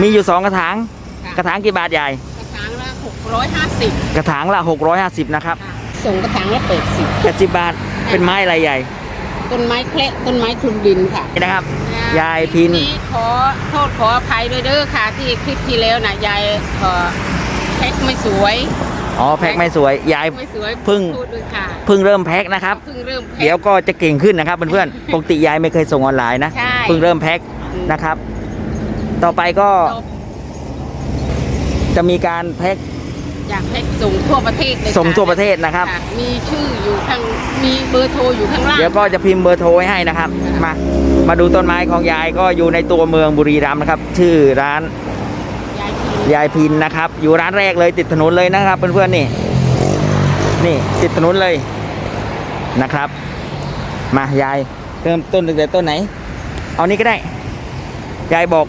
มีอยู่สองกระถาง ค่ะ กระถางกี่บาทใหญ่ กระถางละหกร้อยห้าสิบกระถางละ 650 นะครับส่งกระถางละแปดสิบ80บาท เป็นไม้อะไรใหญ่ต้นไม้เคละต้นไม้ทุนดินค่ะนี่นะครับ ยายพิน นี่ขอโทษขออภัยด้วยเด้อค่ะ ที่คลิปที่แล้วนะยายเอ่อแพ็คไม่สวยอ๋อ แพ็คไม่สวย ยาย ไม่สวยเพิ่ง พูดด้วยค่ะเพิ่งเริ่มแพ็คนะครับ เพิ่งเริ่มแพ็ค เดี๋ยวก็จะเก่งขึ้นนะครับเพื่อนๆ ปกติยายไม่เคยส่งออนไลน์นะ ใช่เพิ่งเริ่มแพ็คนะครับ ต่อไปก็เราจะมีการแพ็คอยากแพ็คส่งทั่วประเทศเลยค่ส่งทั่วประเทศนะครับค่ะมีชื่ออยู่ข้างมีเบอร์โทรอยู่ข้างล่างเดี๋ยวก็จะพิมพ์เบอร์โทรไว้ให้นะครับ มา มาดูต้นไม้ของยายก็อยู่ในตัวเมืองบุรีรัมย์นะครับ ชื่อร้านยายพินยายพินนะครับ อยู่ร้านแรกเลยติดถนนเลยนะครับ เพื่อนๆนี่นี่ติดถนนเลยนะครับ มายายเริ่มต้นตั้งแต่ต้นไหน เอานี้ก็ได้ ยายบอก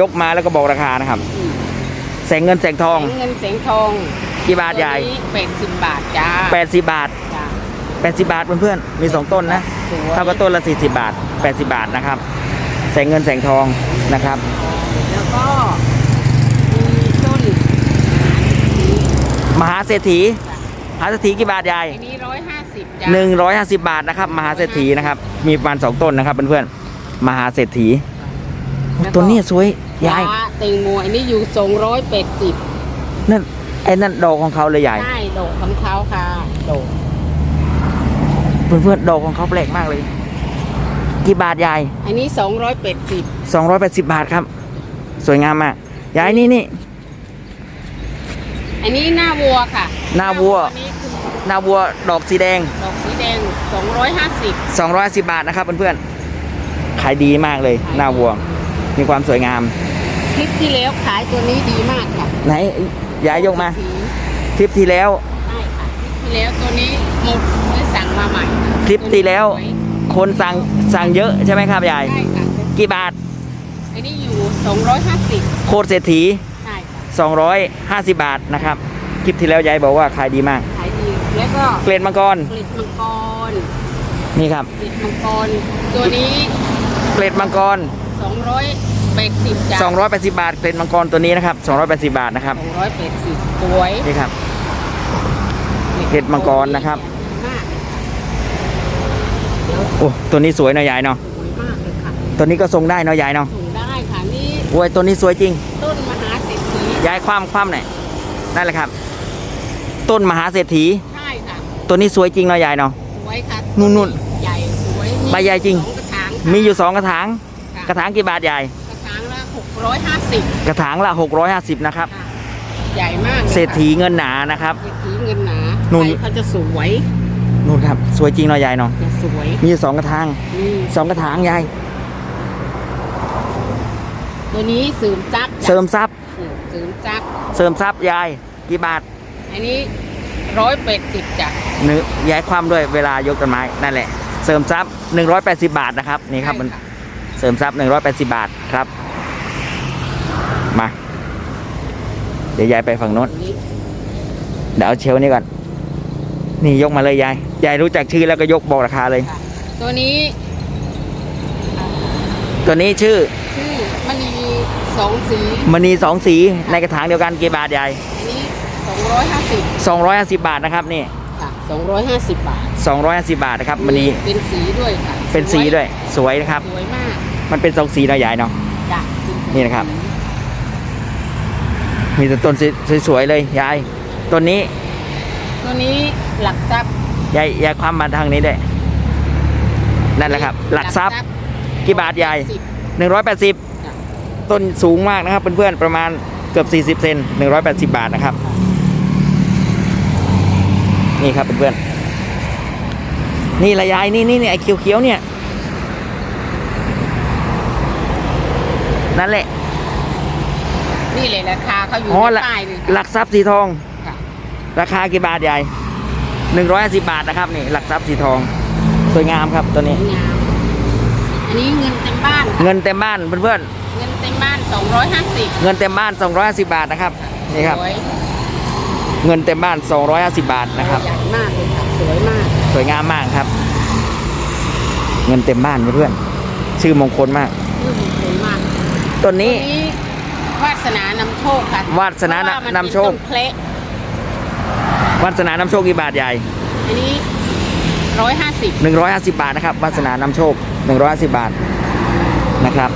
ยกมาแล้วก็บอกราคานะครับอืมแสงเงินแสงทองแสงเงินแสงทองกี่บาทยายแปดสิบบาทจ้า80 บาท จ้า80 บาทเพื่อนๆมีสองต้นนะ สวยเท่ากับต้นละ 40 บาท 80 บาทนะครับ แสงเงินแสงทองนะครับ แล้วก็มีต้นมหาเศรษฐีมหาเศรษฐีกี่บาทยาย อันนี้ร้อยห้าสิบจ้าหนึ่งร้อยห้าสิบบาทนะครับ มหาเศรษฐีนะครับ มีประมาณสองต้นนะครับเพื่อนๆมหาเศรษฐี ต้นนี้สวยยายฟ้เต็งโมอันนี้อยู่สองร้อยแปดสิบนั่นไอ้นั่นดอกของเขาเลยยายใช่ดอกของเขาค่ะดอกเพื่อนๆดอกของเขาแปลกมากเลยกี่บาทยายอันนี้สองร้อยแปดสิบสองร้อยแปดสิบบาทครับ สวยงามมากยายนี่นี่ อันนี้หน้าวัวค่ะหน้าวัว อันนี้คือหนาวัวดอกสีแดง ดอกสีแดงสองร้อยห้าสิบสองร้อยสิบบาทนะครับเพื่อนๆขายดีมากเลยหน้าวัว มีความสวยงาม คลิปที่แล้วขายตัวนี้ดีมากค่ะไหนยายยกมา สีคลิปที่แล้ว ใช่ค่ะคลิปที่แล้วตัวนี้หมดเลยสั่งมาใหม่คลิปที่แล้วตัวนี้สยคนสั่งสั่งเยอะใช่ไหมครับยาย ใช่ค่ะกี่บาทอันนี้อยู่สองร้อยห้าสิบโคตรเศรษฐี ใช่ค่ะ250 บาทนะครับ คลิปที่แล้วยายบอกว่าขายดีมาก ขายดีแล้วก็เกล็ดมังกร กลิดมังกรนี่ครับ กลิดมังกร ตัวนี้เกล็ดมังกร สองร้อยแปดสิบจ้ะ280 บาทเกล็ดมังกรตัวนี้นะครับ 280 บาทนะครับ สองร้อยแปดสิบสวยนี่ครับเกล็ดมังกรนะครับ มากเดี๋ยวโอ้ตัวนี้สวยเนาะยายเนาะสวยมากเลยค่ะตัวนี้ก็ทรงได้เนาะยายเนาะส่งได้ค่ะนี่โอ้ยตัวนี้สวยจริง ต้นมหาเศรษฐียายคว่ำคว่ำหน่อยนั่นแหละครับ ต้นมหาเศรษฐี ใช่ค่ะตัวนี้สวยจริงเนาะยายเนาะ สวยค่ะนู่นใหญ่สวยมีใบใหญ่จริง สอกระถางค่ะมีอยู่สองกระถางค่ะ กระถางกี่บาทยายกระถางละหกร้อยห้าสิบกระถางละ 650 นะครับ ใหญ่มากลยค่ะเศรษฐีเงินหนานะครับ เศรษฐีเงินหนานู่น ใบเขาจะสวยนู่นครับ สวยจริงเนาะยายเนาะจะสวยมีอยู่สองกระถางนี่สองกระถางยายตัวนี้เสริมจักรเสริมทรัพย์เออเสริมจักรเสริมทรัพย์ยายกี่บาทอันนี้ร้อยแปดสิบจ้ะเนื้อย้ายความด้วยเวลายกต้นไม้นั่นแหละ เสริมทรัพย์180 บาทนะครับนี่ครับมันใช่ะ เสริมทรัพย์180 บาทครับ มา เดี๋ยวยายไปฝั่งโน้นตัวนี้เดี๋ยวเอาเชลฟ์นี้ก่อน นี่ยกมาเลยยาย ยายรู้จักชื่อแล้วก็ยกบอกราคาเลยค่ะตัวนี้ตัวนี้ชื่อชื่อมันมีสองสีมณีสองสีในกระถางเดียวกันกี่บาทยายอันนี้สองร้อยห้าสิบ250บาทนะครับนี่ค่ะสองร้อยห้าสิบบาท250บาทนะครับมณีเป็นสีด้วยค่ะเป็นสีด้วยสวยนะครับสวยมาก มันเป็นสองสีเนาะยายเนาะจ้ะนี่นะครับ มีแต่ต้นสวยๆเลยยายต้นนี้ตัวนี้หลักทรัพย์ยายยายความมาทางนี้ด้วยนั่นแหละครับ หลักทรัพย์กี่บาทยายสิบ180จ้ะต้นสูงมากนะครับเพื่อนๆประมาณเกือบ40เซน180บาทนะครับ นี่ครับเพื่อนๆนี่ละยายนี่นี่นี่ไอ้เขียวๆเนี่ย นั่นแหละ นี่เลยราคาเขาอยู่อ๋อในหลักป้ายเลยหลักทรัพย์สีทอง ค่ะราคากี่บาทยาย150บาทนะครับนี่หลักทรัพย์สีทอง สวยงามครับตัวนี้ งามอันนี้เงินเต็มบ้านค่ะเงินเต็มบ้านเพื่อนเงินเต็มบ้านสองร้อยห้าสิบๆเงินเต็มบ้าน250บาทนะครับนี่ครับ สวยเงินเต็มบ้าน250บาทนะครับ ใหญ่มากเลยค่ะสวยมาก สวยงามมากครับ เงินเต็มบ้านเพื่อนๆชื่อมงคลมาก ชื่อมงคลมาก ต้นนี้ตัวนี้วาชคค่ะวาสนาเพระว่มันนำโชคเป็นต้นเคละวาสนานำโชคกี่บาทยายอันนี้ร้อยห้าสิบ150 บาทนะครับวาสนานำโชค 150 บาทนะครับ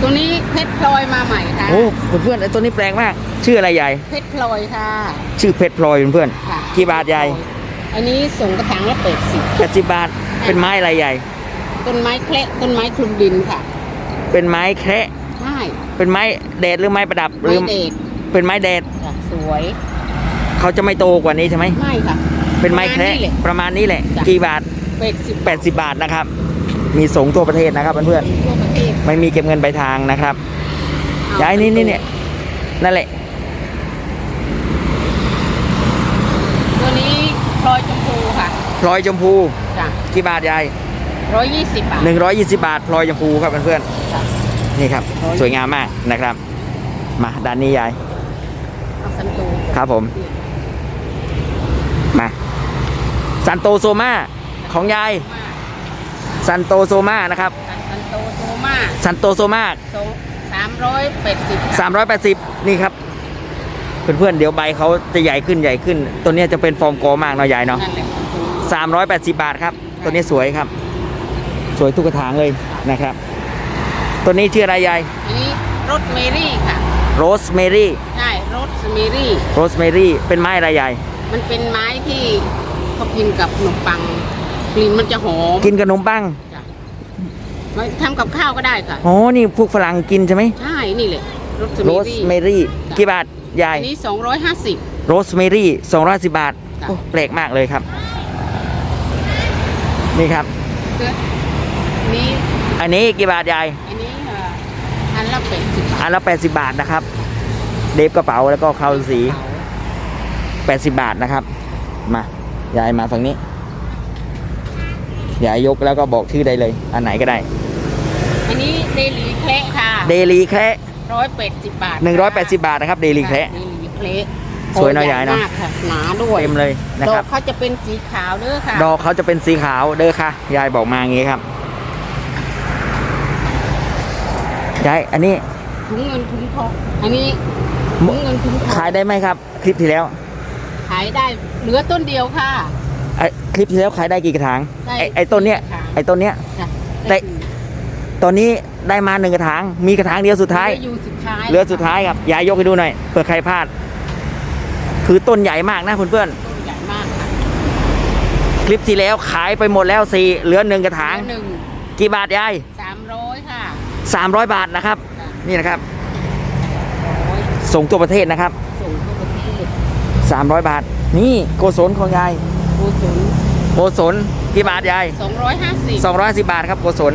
ตัวนี้เพชรพลอยมาใหม่ค่ะโอ้เพื่อนๆไอ้ตัวนี้แปลงมาก ชื่ออะไรยายเพชรพลอยค่ะชื่อเพชรพลอยเพื่อนค่ะกี่บาทยายอันนี้ส่งกระถางละเปิดสิบๆ80บาท เป็นไม้อะไรใหญ่ ต้นไม้เคละต้นไม้คลุมดินค่ะ เป็นไม้แคระใช่เป็นไม้แดดหรือไม้ประดับหรืไม้อเดชเป็นไม้แดดค่ะสวย เขาจะไม่โตกว่านี้ใช่ไหมไม่ค่ะ เป็นไม้แคระประมาณนี้แหละประมาณนี้แหละจ้ะ กี่บาท เป็ดสิบ80 บาทนะครับ มีส่งทั่วประเทศนะครับเพื่อนทั่วประเทศๆไม่มีเก็บเงินปลายทางนะครับเอยายนี่นี่เนี่ยนั่นแหละ ตัวนี้พลอยชมพูค่ะ พลอยชมพู จ้ะ กี่บาทยาย ร้อยยี่สิบบาท 120 บาทพลอยชมพูครับเพื่อนจ้ะๆนี่ครับ สวยงามมากนะครับ มาด้านนี้ยายเอาสันตูครับผม มาซันโตโซมาของยายซันโตโซมานะครับสันโตโซมาซันโตโซมาสองสามร้อยแปดสิบ380นี่ครับเพื่อนๆเดี๋ยวใบเขาจะใหญ่ขึ้นใหญ่ขึ้น ตัวเนี้ยจะเป็นฟอร์มโกมากเนาะยายเนาะนั่นแหละ380บาทครับ ตัวนี้สวยครับ สวยทุกกระถางเลยนะครับ ตัวนี้ชื่ออะไรยายอันนี้รสเมรี่ค่ะโรสเมรี่ใช่รสเมรี่ โรสเมรี่เป็นไม้อะไรยายมันเป็นไม้ที่เขากินกับขนมปังกลิ่นมันจะหอมกินกับขนมปังจ้ะไว้ทำกับข้าวก็ได้ค่ะ อ๋อนี่พวกฝรั่งกินใช่ไหมใช่นี่แหละรสโรเมสรี่เมรี่กี่บาทยายอันนี้สองร้อยห้าสิบโรสเมรี่210บาทจ้ะโอ้แปลกมากเลยครับ นี่ครับ นี้อันนี้กี่บาทยายอันนี้เอ่ออันละเป็ดสิบบาทอันละ80 บาทนะครับ เดฟกระเป๋าแล้วก็เข้าสี 80 บาทนะครับ มายายมาฝั่งนี้ยายยกแล้วก็บอกชื่อได้เลย อันไหนก็ได้ อันนี้เดลีเคละค่ะเดลีแคระร้อยแปดสิบบาท180 บาทนะครับ เดลีแคระเดลีเคละสวยเนอะยายเนอะโตใหญ่มกค่ะหนาด้วยเต็มเลยนะดอครักบ เขาจะเป็นสีขาวเด้อค่ะดอกเขาจะเป็นสีขาวเด้อค่ะ ยายบอกมาอย่างงี้ครับ ยายอันนี้ถุงเงินถุงทองอันนี้ถุงเงินถุงทองขายได้ไหมครับ คลิปที่แล้ว ขายได้เหลือต้นเดียวค่ะไอคลิปที่แล้วขายได้กี่กระถางได้ไอไอต้นเนี้ยสี่กระถางไอต้นเนี้ยจ้ะได้ตอนนี้ได้มาหนึ่งกระถาง มีกระถางเดียวสุดท้ายเหลืออยู่สุดท้ายเหลือสุดท้ายครับยายยกให้ดูหน่อยเผื่อใครพลาด คือต้นใหญ่มากนะเพื่อนต้นใหญ่มากค่ะๆคลิปที่แล้วขายไปหมดแล้วสี่เหลือหนึ่งกระถางเหลือหนึ่งกี่บาทยายส 300 บาทนะครับ นี่นะครับ ส่งตัวประเทศนะครับ ส่งทั่วประเทศ300 บาท นี่โกศลของยายโกศลโกศลกี่บาทยายสองร้อยห้าสิบ210บาทครับโกศล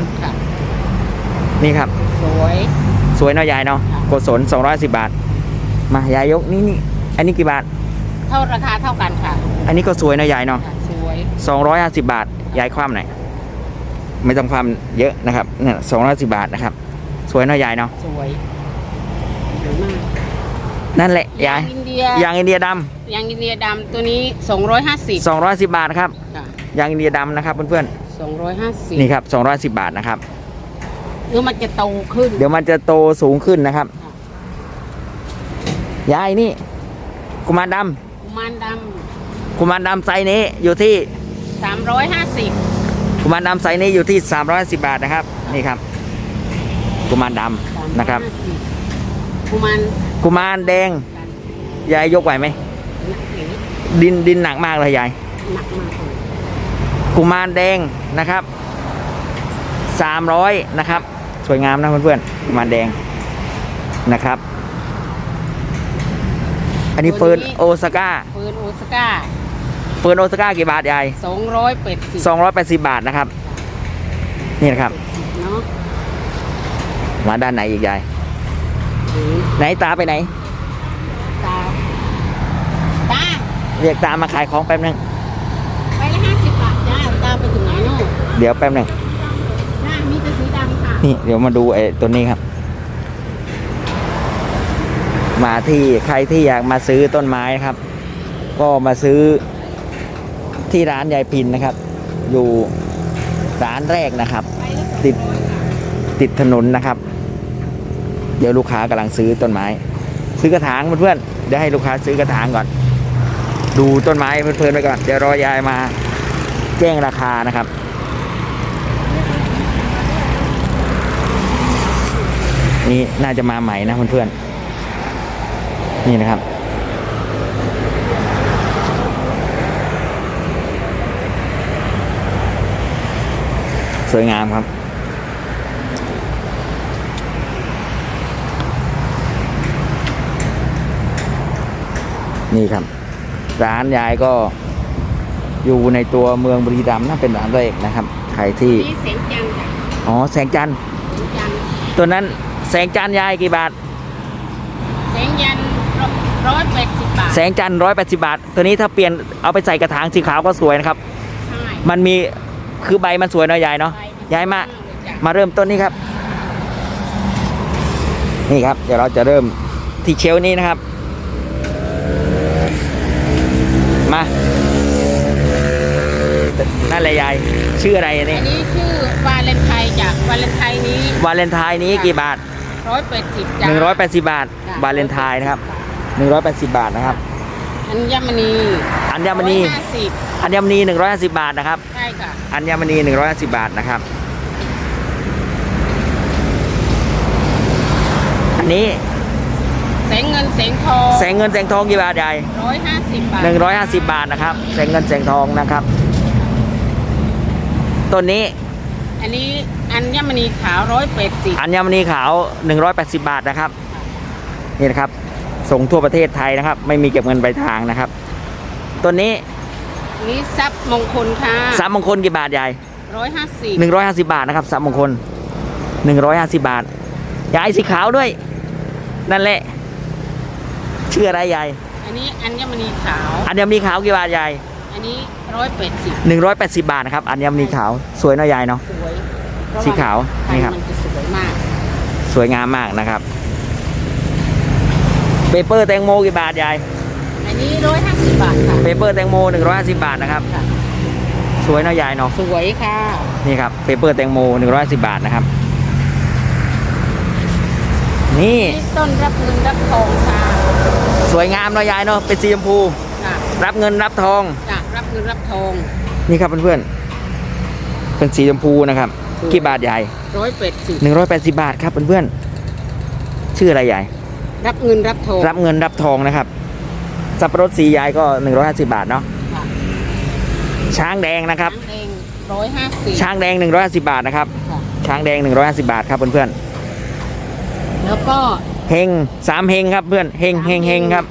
นี่ครับ สวย สวยเนาะยายเนาะโกศล210บาท มายายยกนี่นี่อันนี้กี่บาท เท่าราคาเท่ากันค่ะอันนี้ก็สวยเนาะยายเนาะค่ะสวย 250 บาทยายคว่ำหน่อย ไม่ต้องความเยอะนะครับเนี่ยสองร้อยสิบบาทนะครับ สวยเนาะยายเนาะสวยสวยมากนั่นแหละยายอินเดียยางอินเดียดยางอินเดียดำตัวนี้สองร้อยห้าสิบำสองร้อยสิบบาทนะครับค่ะยางอินเดียดำนะครับเพื่อนสองร้อยห้าสิบๆนี่ครับสองร้อยสิบบาทนะครับหรือมันจะโตขึ้น เดี๋ยวมันจะโตสูงขึ้นนะครับยายนี่ กุมารดกุมารดำกุมารดำไซส์นี้อยู่ที่ำสามร้อยห้าสิบ กุมารดำไซส์นี้อยู่ที่สามร้อยสิบบาทนะครับ นี่ครับ กุมารดำนะครับ กุมารกุมารแดง ยายยกไหวไหมหนักหรือดินดินหนักมากเลยยาย หนักมากเลยกุมารแดงนะครับสามร้อยนะครับ สวยงามนะเพื่อนๆ กุมารแดงนะครับ อันนี้เฟิร์นโอซาก้าเฟิร์นโอซาก้า เฟิร์นโอซาก้ากี่บาทยายสองร้อยแปดสิบสองร้อยแปดสิบบาทนะครับ นี่นะครับ เนาะมาด้านไหนอีกยายหรือไหนตาไปไหน ตาตาเรียกตามาขายของแป๊บนึง ไปละห้าสิบบาทจ้าตาไปถึงไหนเนาะเดี๋ยวแป๊บนึง หน้ามีแต่สีดำค่ะนี่เดี๋ยวมาดูไอ้ตัวนี้ครับ มาที่ใครที่อยากมาซื้อต้นไม้นะครับ ก็มาซื้อ ที่ร้านยายพินนะครับ อยู่ร้านแรกนะครับ ติดติดถนนนะครับ เดี๋ยวลูกค้ากำลังซื้อต้นไม้ ซื้อกระถางเพื่อนๆเดี๋ยวให้ลูกค้าซื้อกระถางก่อน ดูต้นไม้เพลินๆไปก่อนเดี๋ยวรอยายมาแจ้งราคานะครับนี่น่าจะมาใหม่นะเพื่อนๆนี่นะครับ สวยงามครับ นี่ครับ ร้านยายก็อยู่ในตัวเมืองบุรีรัมย์นะเป็นร้านแรกนะครับ ใครที่นี่เสียงจังจ้ะอ๋อแสงจันทร์เสียงจันตัวนั้นแสงจันทร์ยายกี่บาทเสียงยันร้อยแปดสิบบาทแสงจันทร์ร้อยแปดสิบาท ตัวนี้ถ้าเปลี่ยนเอาไปใส่กระถางสีขาวก็สวยนะครับ ใช่มันมี คือใบมันสวยเนาะยายเนาะย้ายมาจ้ะมาเริ่มต้นนี้ครับ นี่ครับ เดี๋ยวเราจะเริ่มที่เชลฟ์นี้นะครับ มานั่นแหละยาย ชื่ออะไรอันอันี้นนี้ชื่อวาเลนไทน์จ้ะวาเลนไทน์นี้วาเลนไทน์นี้กี่บาทร้อยแปดสิบจ้ะ180บาทจ้ะวาเลนไทน์นะครับ180บาทนะครับ อัญมณี อัญมณีห้าสิบอัญมณี150 บาทนะครับ ใช่ค่ะ อัญมณี150 บาทนะครับ อันนี้แสงเงินแสงทองแสงเงินแสงทองกี่บาทยายร้อยห้าสิบบาท150 บาทนะครับ แสงเงินแสงทองนะครับต้นนี้ อันนี้อัญมณีขาวร้อยแปดสิบอัญมณีขาว 180 บาทนะครับ นี่นะครับ ส่งทั่วประเทศไทยนะครับ ไม่มีเก็บเงินปลายทางนะครับ ต้นนี้นี่ทรัพย์มงคลค่ะสามมงคลกี่บาทยายร้อยห้าสิบหนึ่งร้อยห้าสิบาทนะครับสามมงคลหนึ่งร้อยห้าสิบาทยายสีขาวด้วย นั่นแหละชื่ออะไรยายอันนี้อัญมณีขาว อัญมณีขาวกี่บาทยายอันนี้ร้อยแปดสิบหนึ่งร้อยแปดสิบาทนะครับอัญมณีขาวสวยเนาะยายเนาะสวยสีขาวนี่นี่ครับมันจะสวยมาก สวยงามมากนะครับเปเปอร์แตงโมกี่บาทยาย อันนี้ร้อยห้าสิบบาทค่ะเปเปอร์แตงโมหนึ่งร้อยห้าสิบาทนะครับ ค่ะสวยเนาะยายเนาะสวยค่ะนี่ครับเปเปอร์แตงโมหนึ่งร้อยสิบาทนะครับ นี่นี่ต้นรับเงินรับทองค่ะสวยงามเนาะยายเนาะเป็นสีชมพูค่ะรับเงินรับทอง จ้ะรับเงินรับทองนี่ครับเพื่อนๆ เป็นสีชมพูนะครับสวยกี่บาทใหญ่ร้อยแปดสิบหนึ่งร้อยแปดสิบาทครับเพื่อนๆ ชื่ออะไรใหญ่ รับเงินรับทองรับเงินรับทองนะครับ สับปะรดสียายก็หนึ่งร้อยห้าสิบาทเนาะค่ะช้างแดงนะครับ น้ำแดงร้อยห้าสิบช้างแดงหนึ่งร้อยห้าสิบาทนะครับ ค่ะช้างแดงหนึ่งร้อยห้าสิบาทครับเพื่อนแล้วก็ๆเฮงสามเฮงครับเพื่อนเฮงเฮงเฮงครับ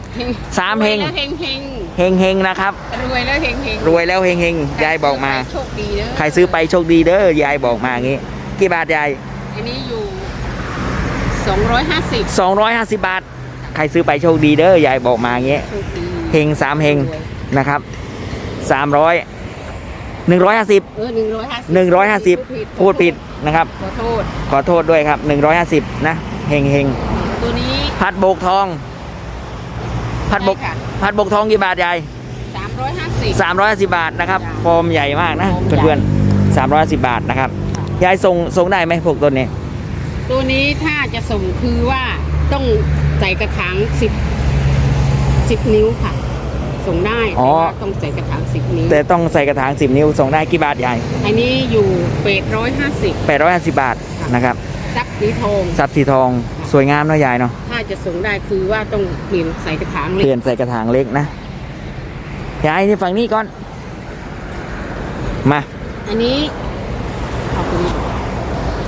สามเฮง รวยแล้วเฮงเฮงเฮงเฮงนะครับ รวยแล้วเฮงเฮงรวยแล้วเฮงเฮงยายบอกมา โชคดีเด้อใครซื้อไปโชคดีเด้อยายบอกมาอย่างงี้ กี่บาทยาย อันนี้อยู่สองร้อยห้าสิบสองร้อยห้าสิบาทใค รซื้อไปโชคดีเด้อยายบอกมาอย่างงี้โชคดีเฮงสามเฮงนะครับสามร้อยหนึ่งร้อยห้าสิบเออหนึ่งร้อยห้าสิบหนึ่งร้อยห้าสิบพูดผิดนะครับ ขอโทษขอโทษด้วยครับหนึ่งร้อยห้าสิบนะเฮงเฮงตัวนี้พัดโบกทอง พัดบกใช่ค่ะพัดบกทองกี่บาทยายสามร้อยห้าสิบสามร้อยสิบาทนะครับจ้ะฟอร์มใหญ่มากนะฟอร์มใหญ่เพื่อนๆสามร้อยสิบาทนะครับยายส่งส่งได้ไหมพวกต้นนี้ ตัวนี้ถ้าจะส่งคือว่าต้อง ใส่กระถางสิบสิบนิ้วค่ะ ส่งได้แต่ว่าต้องใส่กระถางสิบนิ้วแต่ต้องใส่กระถางสิบนิ้วส่งได้กี่บาทยายอันนี้อยู่เปดร้อยห้าสิบแปดร้อยห้าสิบาทนะครับซักสีทองสับสีทองสวยงามเนาะยายเนาะถ้าจะส่งได้คือว่าต้องเปลี่ยนใส่กระถางเปเล็ลี่ยกนใส่กระถางเล็กนะยายนี่ฝั่งนี้ก่อน มา อันนี้ขอบคุณ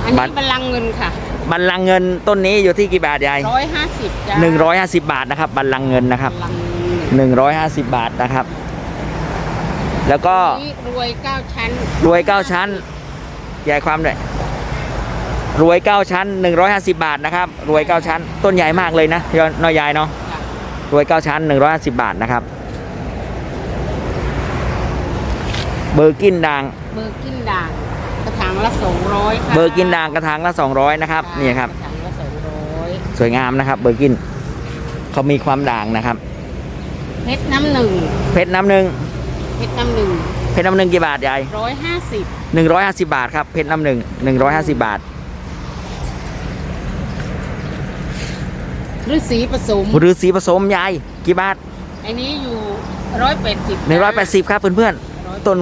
อันบันี้ตรบัลลังก์เงินค่ะ บัลลังก์เงินต้นนี้อยู่ที่กี่บาทยายร้อยห้าสิบจ้าหนึ่งร้อยห้าสิบบาทนะครับ บัลลังก์เงินนะครับบัลลังก์เงินหนึ่งร้อยห้าสิบบาทนะครับ แล้วก็อันนี้รวยเก้าชั้นรวยเก้าชั้นยายความด้วยรวยเก้าชั้นหนึ่งร้อยห้าสิบาทนะครับ รวยเก้าชั้น ต้นใหญ่มากเลยนะยน้อยยายเนาะจ้ะรวยเก้าชั้นหนึ่งร้อยห้าสิบาทนะครับ เบอร์กินด่างเบอร์กินด่างกระถา งละสองร้อยค่ะเบอร์กินด่างกระถางละสองร้อยนะครับ นี่ครับกระถางละสองร้อยสวยงามนะครับ เบอร์กิน เขามีความด่างนะครับ เพชรน้ำหนึ่งเพชรน้ำหนึ่งเพชรน้ำหนึ่งเพชรน้ำหนึ่งกี่บาทยาย ร้อยห้าสิบหนึ่งร้อยห้าสิบาทครับเพชรน้ำหนึ่งหนึ่งร้อยห้าสิบาทฤาษีผสมฤาษีผสมยายกี่บาทอันนี้อยู่ร้อยแปดสิบหนึ่งร้อยแปดสิบครับเพื่อนๆต้น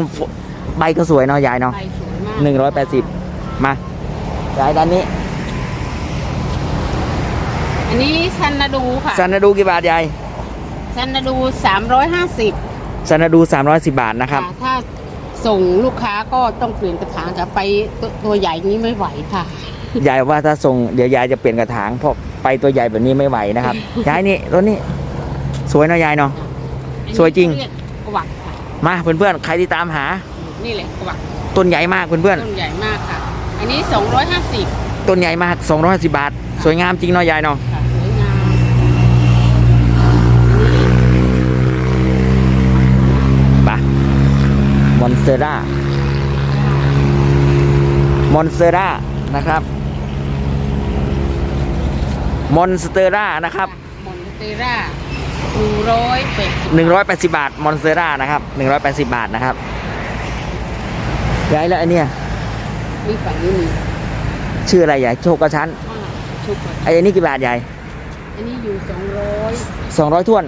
ใบก็สวยเนาะยายเนาะ ใบสวย มากหนึ่งร้อยแปดสิบมายายด้านนี้ อันนี้ซันนาดูค่ะซันนาดูกี่บาทยายซันนาดูสามร้อยห้าสิบซันนาดูสามร้อยสิบบาทนะครับถ้าส่งลูกค้าก็ต้องเปลี่ยนกระถางค่ะไปตัวตัวใหญ่นี้ไม่ไหวค่ะยายว่าถ้าส่งเดี๋ยวยายจะเปลี่ยนกระถางเพราะไปตัวใหญ่แบบนี้ไม่ไหวนะครับยายนี่ต้นนี้สวยเนาะยายเนาะสวยจริงอันนี้เกวักค่ะมาเพื่อนๆใครที่ตามหา นี่แหละกวัก ต้นใหญ่มากเพื่อนต้นใหญ่มากค่ะ อันนี้สองร้อยห้าสิบๆต้นใหญ่มาก250บาท สวยงามจริงเนาะยายเนาะค่ะสวยงามไปมอนเซร่ามอนเซร่านะครับมอนสเตอร่านะครับ มอนเตร่าหนึ่งร้อยแปดสิบ180 บาทมอนเซร่านะครับ180 บาทนะครับ ยายแล้วไอเนี่ยนี่ฝั่งนี้มีชื่ออะไรยายโชคกระชั้นห้าชุกก่อนไอ้อันนี้กี่บาทยายอันนี้อยู่สองร้อย200ท้วน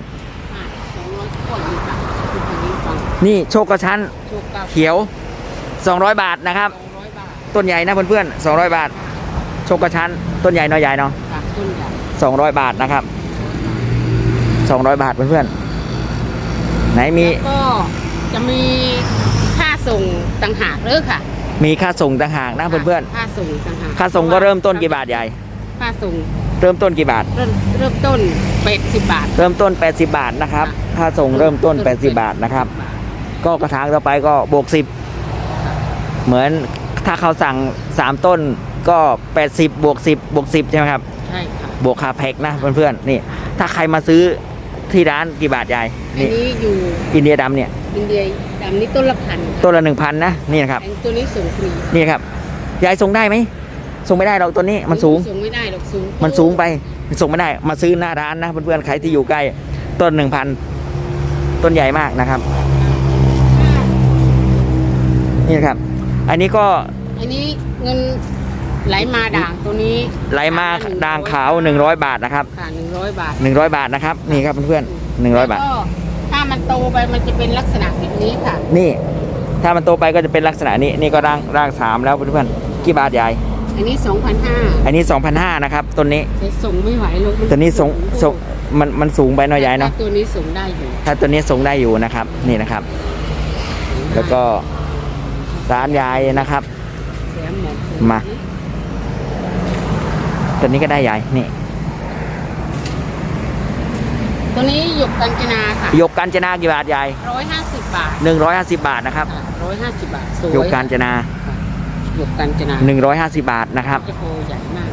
ห้าสองร้อยต้นนี่ค่ะคือฝั่งนี้ฝั่งนี่โชคกระชั้นชุกเก้าเขียว 200 บาทนะครับ สองร้อยบาทต้นใหญ่นะเพื่อนๆ200 บาท โชคกระชั้น ต้นใหญ่เนาะยายเนาะค่ะต้นใหญ่200 บาทนะครับ 200 บาทเพื่อนๆไหนมีแล้วก็จะมีค่า ส่งต่างหากเด้อค่ะมีค่าส่งต่างหากนะเพื่อนค่าส่งต่างหากๆค่าส่งก็เริ่มต้นกี่บาทยายค่าส่งเริ่มต้นกี่บาท เริ่มเริ่มต้นเป็ดสิบบาท เริ่มต้น 80 บาทนะครับค่าส่งเริ่มต้น 80 บาทนะครับ ก็กระถางต่อไปก็บวก10 เหมือนถ้าเขาสั่ง 3 ต้นก็ 80 บวก 10 บวก 10 ใช่ไหมครับ ใช่ค่ะบวกค่าแพ็คนะเพื่อนๆนี่ ถ้าใครมาซื้อที่ร้านกี่บาทยายอันนี่นี้อยู่อินเดียดำเนี่ยอินเดีย ดำนี่ต้นละพันค่ะต้นละ1,000นะนี่นะครับอันตัวนี้ส่งฟรีนี่ครับยายส่งได้ไหมส่งไม่ได้หรอกตัวนี้มันสูงส่งไม่ได้หรอกสูง มันสูงไปส่งไม่ได้มาซื้อหน้าร้านนะเพื่อนๆใครที่อยู่ใกล้ ต้น1,000ต้นใหญ่มากนะครับ นี่นะครับ อันนี้ก็อันนี้เงินไหลมาด่างตัวนี้ไหลมาด่างขาว100บาทนะครับค่ะหนึ่งร้อยบาท100บาทนะครับ นี่ครับเพื่อนๆ100บาทแล้วก็ ถ้ามันโตไปมันจะเป็นลักษณะแบบนี้ค่ะ นี่ ถ้ามันโตไปก็จะเป็นลักษณะนี้นี่ก็ร่างร่างสามแล้วเพื่อนๆกี่บาทยายอันนี้สองพันห้าอันนี้2,500นะครับต้นนี้แต่ส่งไม่ไหวหรอกมัตัวนี้สูงสูงมันมันสูงไปเนาะยายเนาะตัวนี้ส่งได้อยู่ ถ้าตัวนี้ส่งได้อยู่นะครับ นี่นะครับ แล้วก็ร้านยายนะครับแถมหมดมาตัวนี้ก็ได้ยายนี่ ตัวนี้หยกกัญจนาค่ะยกกาญจนากี่บาทยายร้อยห้าสิบบาท150บาทนะครับร้อยห้าสิบบาทสวยยกกาญจนาหยกกัญจนา150บาทนะครับจะโคใหญ่มาก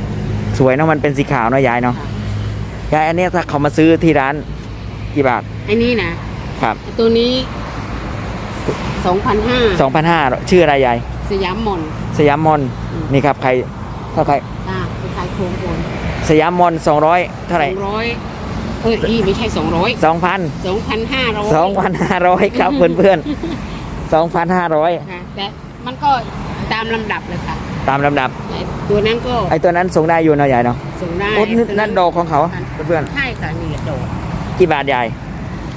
สวยเนาะมันเป็นสีขาวเนาะยายเนาะค่ะยายอันเนี้ยถ้าเขามาซื้อที่ร้านกี่บาทไอ้นี่นะครับตัวนี้สองพันห้า2,500ชื่ออะไรยายสยามมอนสยามมอนอืมนี่ครับใครถ้าใครอ่าไปขายโครงโอนสยามมอน200เท่าไหร่สองร้อย เอ้ยนี่ไม่ใช่สองร้อย2,000สองพันห้าร้อย2,500ครับเพื่อนๆ2,500ค่ะแต่มันก็ตามลำดับเลยค่ะ ตามลำดับไอ้ตัวนั้นก็ไอ้ตัวนั้นส่งได้อยู่เนาะยายเนาะส่งได้โอ้นี่นั่นดอกของเขาเพื่อนใช่ค่ะนี่แหละดอกๆกี่บาทยาย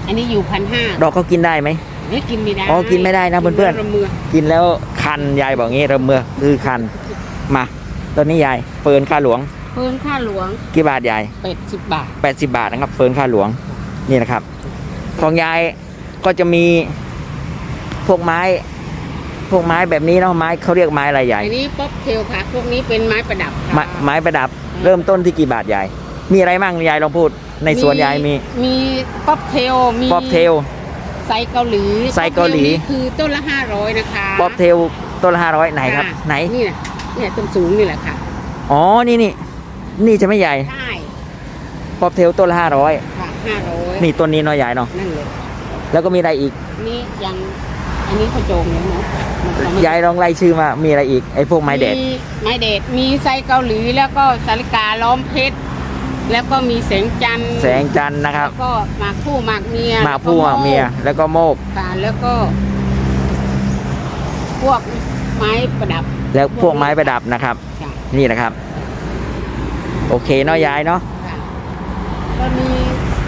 อันนี้อยู่พันห้าดอกเขากินได้ไหมนี่กินไม่ได้อ๋อกินไม่ได้นะเพื่อนๆระเมือกินแล้วคันยายบอกงี้เริ่มเมื่อคือคันมาตัวนี้ยายเฟิร์นค่าหลวง เพิ่นค่าหลวงกี่บาทยายเป็ดสิบบาท80บาทนะครับ เฟิร์นค่าหลวงนี่นะครับของยายก็จะมีพวกไม้พวกไม้แบบนี้เนาะไม้เขาเรียกไม้อะไรใหญ่อันนี้ป๊อปเทลค่ะ พวกนี้เป็นไม้ประดับค่ะไม้ไม้ประดับเริ่มต้นที่กี่บาทยายมีอะไรมั่งยายลองพูด ในสวนยายมีมีป๊อปเทลมีป๊อปเทลไซเกาหลีไซเกาหลีป๊อปทนี่คือต้นละห้าร้อยนะคะป๊อปเทลต้นละห้าร้อยไหนครับะไหนนี่นะเนี่ยต้นสูงนี่แหละค่ะอ๋อนี่นี่ นี่จะไม่ใหญ่ใช่ป๊อปเทลต้นละห้าร้อยค่ะห้าร้อยนี่ต้นนี้เนาะยายเนาะนั่นเลยแล้วก็มีอะไรอีก นี่ยังอันนี้เขาโจงเลยเนาะมันก็ไม่ยายลองไล่ชื่อมา มีอะไรอีกไอ้พวกไม้เด็ด ไม้เด็ด มีไซเกาหลีแล้วก็สาลิกาล้อมเพชร แล้วก็มีแสงจันทร์ แสงจันทร์นะครับ แล้วก็หมากผู้หมากเมีย หมากผู้หมากเมีย แล้วก็โมกค่ะแล้วก็ พวกไม้ประดับ แล้วพวกไม้ประดับนะครับค่ะนี่นะครับ โอเคเนาะยายเนาะค่ะก็มี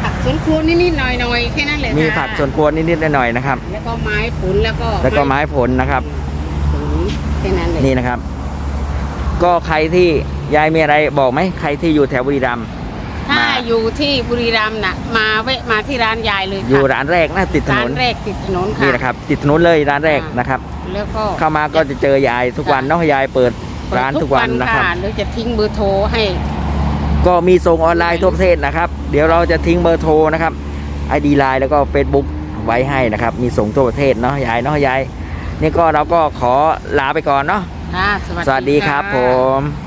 ผักสวนครัวนิดๆหน่อยๆแค่นั้นแหละมีค่ะผักสวนครัวนิดๆหน่อยๆนะครับ แล้วก็ไม้ผลแล้วก็แล้วก็ไม้ผลนะครับ ผลแค่นั้นเลยนี่นะครับ ก็ใครที่ยายมีอะไรบอกไหมใครที่อยู่แถวบุรีรัมย์ถ้ามาอยู่ที่บุรีรัมย์น่ะ มาแวะมาที่ร้านยายเลยค่ะอยู่ร้านแรกนะติดถนร้านนแรกติดถนนค่ะ นี่นะครับ ติดถนนเลยร้านแรกอ่านนะครับ แล้วก็ เข้ามาก็จะเจอยายทุกวันเนาะยายเปิดเปิดร้านทุกวันนะครับ หรือจะทิ้งเบอร์โทรให้ ก็มีส่งออนไลน์ทั่วประเทศนะครับ เดี๋ยวเราจะทิ้งเบอร์โทรนะครับไอดีไลน์แล้วก็ Facebook ไว้ให้นะครับ มีส่งทั่วประเทศเนาะยายเนาะยายนี่ก็เราก็ขอลาไปก่อนเนาะค่ะสวัสดีครับะผม